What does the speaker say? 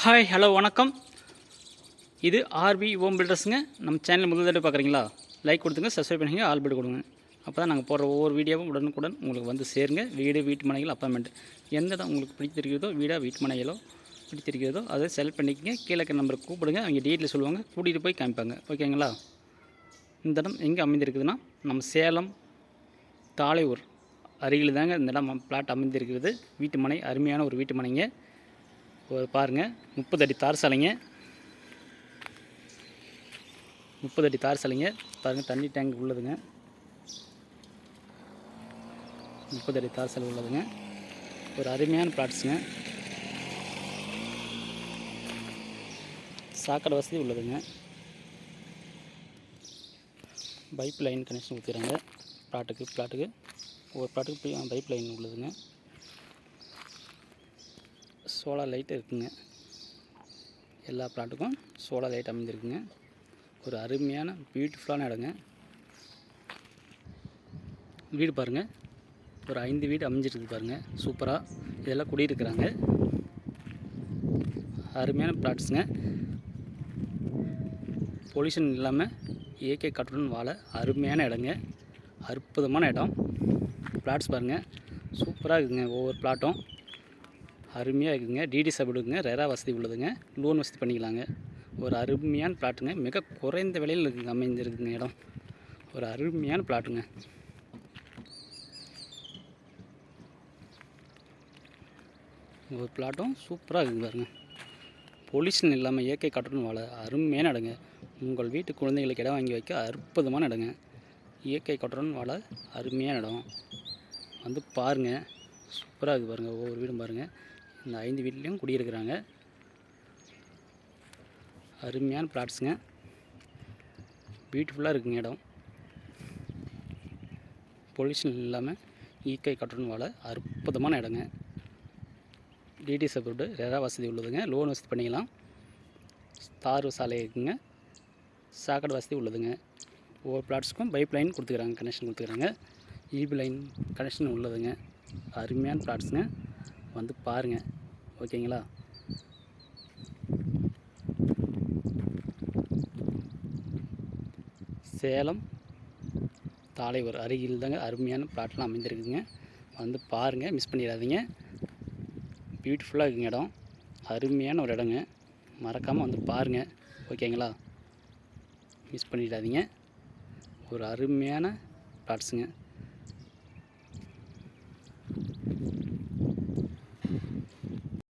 Hi hello வணக்கம். இது RB ஓம் பில்டர்ஸுங்க நம்ம சேனல் முதல் தடவை பார்க்குறீங்களா? லைக் கொடுத்துங்க சப்ஸ்கிரைப் பண்ணுங்க ஆல் பில் கொடுங்க. அப்போ தான் நாங்கள் போடுற ஒவ்வொரு வீடியோவும் உடனுக்குடன் உங்களுக்கு வந்து சேருங்க. வீடு வீட்டு மனைகள் அப்பாயின்மெண்ட் எந்த இடம் உங்களுக்கு பிடித்திருக்கிறதோ வீடாக வீட்டு மனைகளோ பிடித்திருக்கிறதோ அதை செலக்ட் பண்ணிக்கங்க. கீழே நம்பருக்கு கூப்பிடுங்க. அவங்க டீட்டில் சொல்லுவாங்க. கூட்டிகிட்டு போய் காமிப்பாங்க. ஓகேங்களா இந்த இடம் எங்கே அமைந்திருக்குதுன்னா நம்ம சேலம் தாளையூர் அருகில் தாங்க இந்த இடம் பிளாட் அமைந்திருக்கிறது. வீட்டு மனை அருமையான ஒரு வீட்டு மனைங்க. பாருங்கள் முப்பது அடி தார் சாலைங்க. முப்பது அடி தார் சாலைங்க. பாருங்கள் தண்ணி டேங்க் உள்ளதுங்க. முப்பது அடி தார் சாலை உள்ளதுங்க. ஒரு அருமையான ப்ளாட்ஸுங்க சாக்கடை வசதி உள்ளதுங்க. பைப் லைன் கனெக்ஷன் ஊற்றிடுறாங்க ப்ளாட்டுக்கு ப்ளாட்டுக்கு ஒரு ப்ளாட்டுக்கு பைப் லைன் உள்ளதுங்க. சோலார் லைட் இருக்குங்க. எல்லா பிளாட்டுக்கும் சோலார் லைட் அமைந்திருக்குங்க ஒரு அருமையான பியூட்டிஃபுல்லான இடங்க. வீடு பாருங்கள் ஒரு ஐந்து வீடு அமைஞ்சிருக்கு பாருங்கள் சூப்பராக இதெல்லாம் குடியிருக்கிறாங்க. அருமையான பிளாட்ஸுங்க பொல்யூஷன் இல்லாமல் இயற்கை காற்றுடன் வாழ அருமையான இடங்க. அற்புதமான இடம். பிளாட்ஸ் பாருங்கள் சூப்பராக இருக்குதுங்க ஒவ்வொரு பிளாட்டும் அருமையாக இருக்குதுங்க டிடி சாப்பிடுங்க. ரெரா வசதி உள்ளதுங்க. லோன் வசதி பண்ணிக்கலாங்க. ஒரு அருமையான பிளாட்டுங்க. மிக குறைந்த விலையில் இருக்குங்க அமைஞ்சிருக்குங்க இடம். ஒரு அருமையான பிளாட்டுங்க. ஒரு பிளாட்டும் சூப்பராக இருக்குது பாருங்க. பொல்யூஷன் இல்லாமல் இயற்கை காற்றுடன் வாழ அருமையான இடங்க. உங்கள் வீட்டு குழந்தைகளுக்கு இடம் வாங்கி வைக்க அற்புதமான இடங்க. இயற்கை காற்றுடன் வாழ அருமையான இடம். வந்து பாருங்கள் சூப்பராக இருக்குது பாருங்கள் ஒவ்வொரு வீடும் பாருங்கள் இந்த ஐந்து வீட்லேயும் குடியிருக்கிறாங்க. அருமையான பிளாட்ஸுங்க பியூட்டிஃபுல்லாக இருக்குங்க இடம். பொல்யூஷன் இல்லாமல் ஈக்கை கட்டணும் வாழ அற்புதமான இடங்க. டிடி சப்போர்ட்டு ரெரா வசதி உள்ளதுங்க. லோன் வசதி பண்ணிக்கலாம். தார் சாலை இருக்குங்க. சாக்கடை வசதி உள்ளதுங்க. ஒவ்வொரு பிளாட்ஸுக்கும் பைப் லைன் கொடுத்துக்கிறாங்க கனெக்ஷன் கொடுத்துக்கிறாங்க. ஈபி லைன் கனெக்ஷன் உள்ளதுங்க. அருமையான பிளாட்ஸுங்க வந்து பாருங்கள் ஓகேங்களா? சேலம் தாளையூர் அருகில் தாங்க அருமையான பிளாட்லாம் அமைந்திருக்குங்க வந்து பாருங்கள் மிஸ் பண்ணிடாதீங்க. பியூட்டிஃபுல்லாக இருக்குங்க இடம். அருமையான ஒரு இடங்க. மறக்காமல் வந்து பாருங்கள் ஓகேங்களா? மிஸ் பண்ணிடாதீங்க. ஒரு அருமையான பிளாட்ஸுங்க